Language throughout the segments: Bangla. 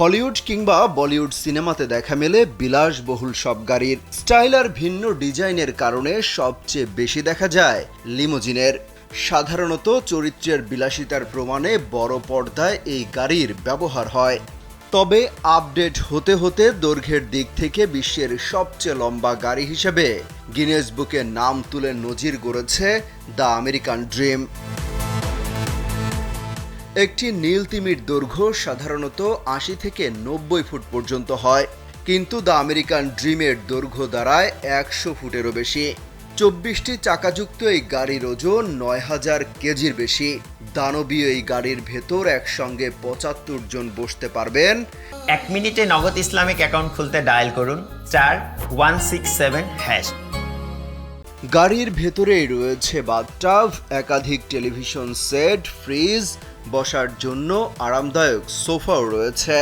হলিউড কিংবা বলিউড সিনেমাতে দেখা মেলে বিলাসবহুল সব গাড়ির। স্টাইল আর ভিন্ন ডিজাইনের কারণে সবচেয়ে বেশি দেখা যায় লিমোজিনের। সাধারণত চরিত্রের বিলাসিতার প্রমাণে বড় পর্দায় এই গাড়ির ব্যবহার হয়। তবে আপডেট হতে হতে দৈর্ঘ্যের দিক থেকে বিশ্বের সবচেয়ে লম্বা গাড়ি হিসেবে গিনেস বুকে নাম তুলে নজির গড়েছে দ্য আমেরিকান ড্রিম। একটি নীল তিমির দৈর্ঘ্য সাধারণত আশি থেকে নব্বই ফুট পর্যন্ত হয় কিন্তু দ্য আমেরিকান ড্রিমের দৈর্ঘ্য দাঁড়ায় একশো ফুটেরও বেশি। চব্বিশটি চাকাযুক্ত এই গাড়ির ওজন নয় হাজার কেজির বেশি। দানবীয় এই গাড়ির ভেতর একসঙ্গে পঁচাত্তর জন বসতে পারবেন। এক মিনিটে নগদ ইসলামিক অ্যাকাউন্ট খুলতে ডায়াল করুন চার ওয়ান সিক্স সেভেন হ্যাশ। গাড়ির ভেতরেই রয়েছে বাথটাব একাধিক টেলিভিশন সেট ফ্রিজ বসার জন্য আরামদায়ক সোফাও রয়েছে।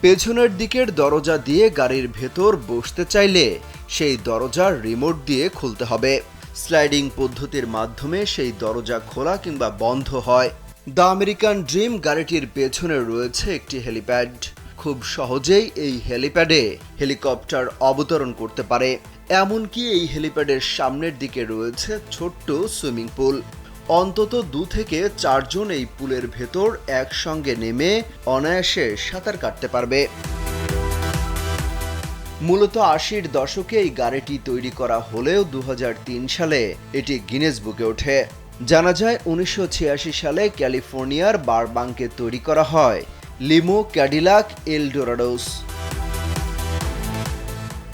পেছনের দিকের দরজা দিয়ে গাড়ির ভেতর বসতে চাইলে সেই দরজার রিমোট দিয়ে খুলতে হবে। স্লাইডিং পদ্ধতির মাধ্যমে সেই দরজা খোলা কিংবা বন্ধ হয়। দ্য আমেরিকান ড্রিম গাড়িটির পেছনে রয়েছে একটি হেলিপ্যাড খুব সহজেই এই হেলিপ্যাডে হেলিকপ্টার অবতরণ করতে পারে। এমনকি এই হেলিপ্যাডের সামনের দিকে রয়েছে ছোট্ট সুইমিং পুল অন্তত দু থেকে চারজন এই পুলের ভেতর একসঙ্গে নেমে অনায়াসে সাঁতার কাটতে পারবে। মূলত আশির দশকে এই গাড়িটি তৈরি করা হলেও দু হাজার তিন সালে এটি গিনেস বুকে ওঠে। জানা যায়, উনিশশো ছিয়াশি সালে ক্যালিফোর্নিয়ার বারবাংকে তৈরি করা হয় লিমো ক্যাডিলাক এলডোরাডোস।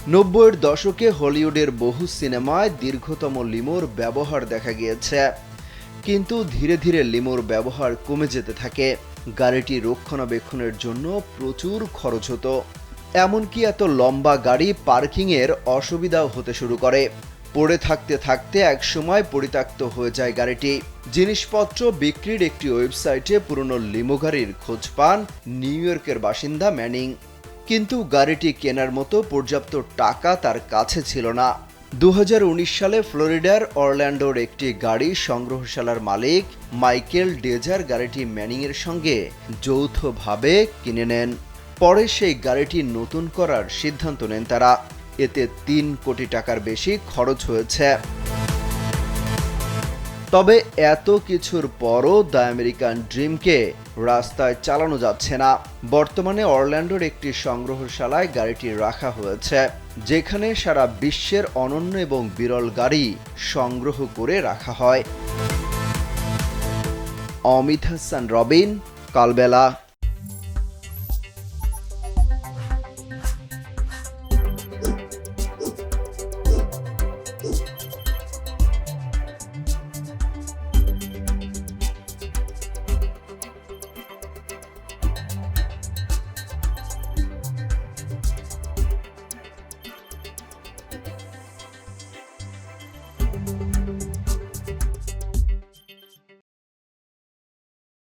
নব্বইয়ের দশকে হলিউডের বহু সিনেমায় দীর্ঘতম লিমোর ব্যবহার দেখা গিয়েছে। কিন্তু ধীরে ধীরে লিমোর ব্যবহার কমে যেতে থাকে। গাড়িটি রক্ষণাবেক্ষণের জন্য প্রচুর খরচ হতো। এমনকি এত লম্বা গাড়ি পার্কিংয়ের অসুবিধাও হতে শুরু করে। পড়ে থাকতে থাকতে একসময় পরিত্যক্ত হয়ে যায় গাড়িটি। জিনিসপত্র বিক্রির একটি ওয়েবসাইটে পুরনো লিমো গাড়ির খোঁজ পান নিউ ইয়র্কের বাসিন্দা ম্যানিং। কিন্তু গাড়িটি কেনার মতো পর্যাপ্ত টাকা তার কাছে ছিল না। দু হাজার উনিশ সালে ফ্লোরিডার অরল্যান্ডোর একটি গাড়ি সংগ্রহশালার মালিক মাইকেল ডেজার গাড়িটি ম্যানিংয়ের সঙ্গে যৌথভাবে কিনে নেন। পরে সেই গাড়িটি নতুন করার সিদ্ধান্ত নেন তারা। এতে তিন কোটি টাকার বেশি খরচ হয়েছে। তবে এত কিছুর পরও দ্য আমেরিকান ড্রিমকে রাস্তায় চালানো যাচ্ছে না। বর্তমানে অরল্যান্ডোর একটি সংগ্রহশালায় গাড়িটি রাখা হয়েছে, যেখানে সারা বিশ্বের অনন্য এবং বিরল গাড়ি সংগ্রহ করে রাখা হয়। অমিত হাসান, রবিন, কালবেলা।